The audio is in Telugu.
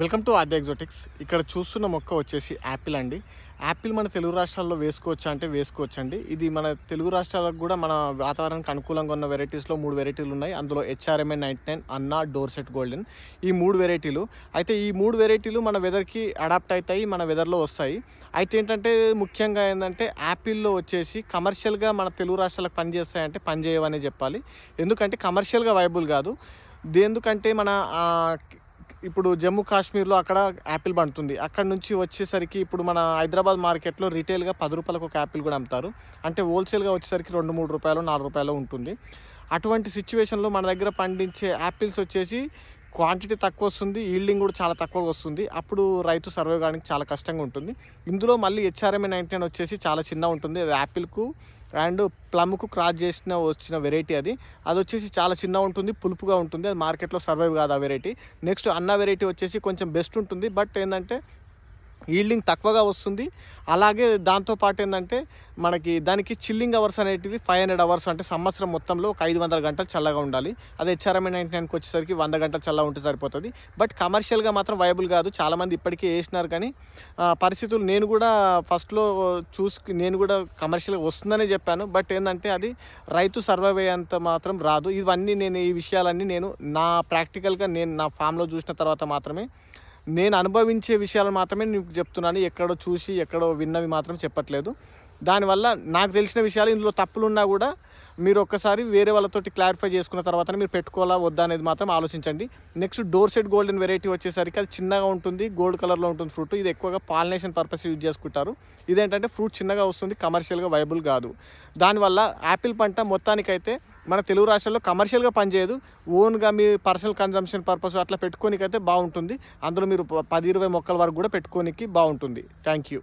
వెల్కమ్ టు ఆద్య ఎగ్జోటిక్స్ ఇక్కడ చూస్తున్న మొక్క వచ్చేసి యాపిల్ అండి. యాపిల్ మన తెలుగు రాష్ట్రాల్లో వేసుకోవచ్చా అంటే వేసుకోవచ్చండి. ఇది మన తెలుగు రాష్ట్రాలకు కూడా మన వాతావరణానికి అనుకూలంగా ఉన్న వెరైటీస్లో మూడు వెరైటీలు ఉన్నాయి. అందులో HRMA ninety nine Anna Dorset golden ఈ మూడు వెరైటీలు అయితే ఈ మూడు వెరైటీలు మన వెదర్కి అడాప్ట్ అవుతాయి మన వెదర్లో వస్తాయి. అయితే ఏంటంటే ముఖ్యంగా ఏంటంటే యాపిల్లో వచ్చేసి కమర్షియల్గా మన తెలుగు రాష్ట్రాలకు పనిచేస్తాయంటే పనిచేయవనే చెప్పాలి. ఎందుకంటే కమర్షియల్గా వైబుల్ కాదు. ఎందుకంటే మన ఇప్పుడు జమ్మూ కాశ్మీర్లో అక్కడ యాపిల్ పండుతుంది అక్కడ నుంచి వచ్చేసరికి ఇప్పుడు మన హైదరాబాద్ మార్కెట్లో రీటైల్గా పది రూపాయలకు ఒక యాపిల్ కూడా అమ్ముతారు. అంటే హోల్సేల్గా వచ్చేసరికి రెండు మూడు రూపాయలు నాలుగు రూపాయలు ఉంటుంది. అటువంటి సిచ్యువేషన్లో మన దగ్గర పండించే యాపిల్స్ వచ్చేసి క్వాంటిటీ తక్కువ వస్తుంది ఈల్డింగ్ కూడా చాలా తక్కువగా వస్తుంది. అప్పుడు రైతు సర్వే కావడానికి చాలా కష్టంగా ఉంటుంది. ఇందులో మళ్ళీ హెచ్ఆర్ఎంఏ నైన్టీ వచ్చేసి చాలా చిన్న ఉంటుంది. అది యాపిల్కు అండ్ ప్లమ్కు క్రాస్ చేసిన వచ్చిన వెరైటీ అది. అది వచ్చేసి చాలా చిన్న ఉంటుంది పులుపుగా ఉంటుంది. అది మార్కెట్లో సర్వైవ్ కాదు ఆ వెరైటీ. నెక్స్ట్ అన్న వెరైటీ వచ్చేసి కొంచెం బెస్ట్ ఉంటుంది. బట్ ఏంటంటే ఈల్డింగ్ తక్కువగా వస్తుంది. అలాగే దాంతోపాటు ఏంటంటే మనకి దానికి చిల్లింగ్ అవర్స్ అనేటివి ఫైవ్ హండ్రెడ్ అవర్స్ అంటే సంవత్సరం మొత్తంలో ఒక ఐదు వందల గంటలు చల్లగా ఉండాలి. అదే హెచ్ఆర్ఎంఏ నైన్టీ నైన్కి వచ్చేసరికి వంద గంటలు చల్లగా ఉంటే సరిపోతుంది. బట్ కమర్షియల్గా మాత్రం వైబుల్ కాదు. చాలామంది ఇప్పటికే వేసినారు కానీ పరిస్థితులు నేను కూడా ఫస్ట్లో చూసి నేను కూడా కమర్షియల్గా వస్తుందనే చెప్పాను. బట్ ఏంటంటే అది రైతు సర్వైవ్ అయ్యేంత మాత్రం రాదు. ఇవన్నీ నేను ఈ విషయాలన్నీ నేను నా ప్రాక్టికల్గా నేను నా ఫామ్లో చూసిన తర్వాత మాత్రమే నేను అనుభవించే విషయాలు మాత్రమే నీకు చెప్తున్నాను. ఎక్కడో చూసి ఎక్కడో విన్నవి మాత్రం చెప్పట్లేదు. దానివల్ల నాకు తెలిసిన విషయాలు ఇందులో తప్పులున్నా కూడా మీరు ఒక్కసారి వేరే వాళ్ళతోటి క్లారిఫై చేసుకున్న తర్వాత మీరు పెట్టుకోవాలా వద్దా అనేది మాత్రం ఆలోచించండి. Next door set golden variety వచ్చేసరికి అది చిన్నగా ఉంటుంది గోల్డ్ కలర్లో ఉంటుంది ఫ్రూట్. ఇది ఎక్కువగా పాలినేషన్ పర్పస్ యూజ్ చేసుకుంటారు. ఇదేంటంటే ఫ్రూట్ చిన్నగా వస్తుంది కమర్షియల్గా వైబుల్ కాదు. దానివల్ల యాపిల్ పంట మొత్తానికైతే మన తెలుగు రాష్ట్రాల్లో కమర్షియల్గా పనిచేయదు. ఓన్గా మీ పర్సనల్ కన్జంప్షన్ పర్పస్ అట్లా పెట్టుకోనికైతే బాగుంటుంది. అందులో మీరు పది ఇరవై మొక్కల వరకు కూడా పెట్టుకోనికి బాగుంటుంది. Thank you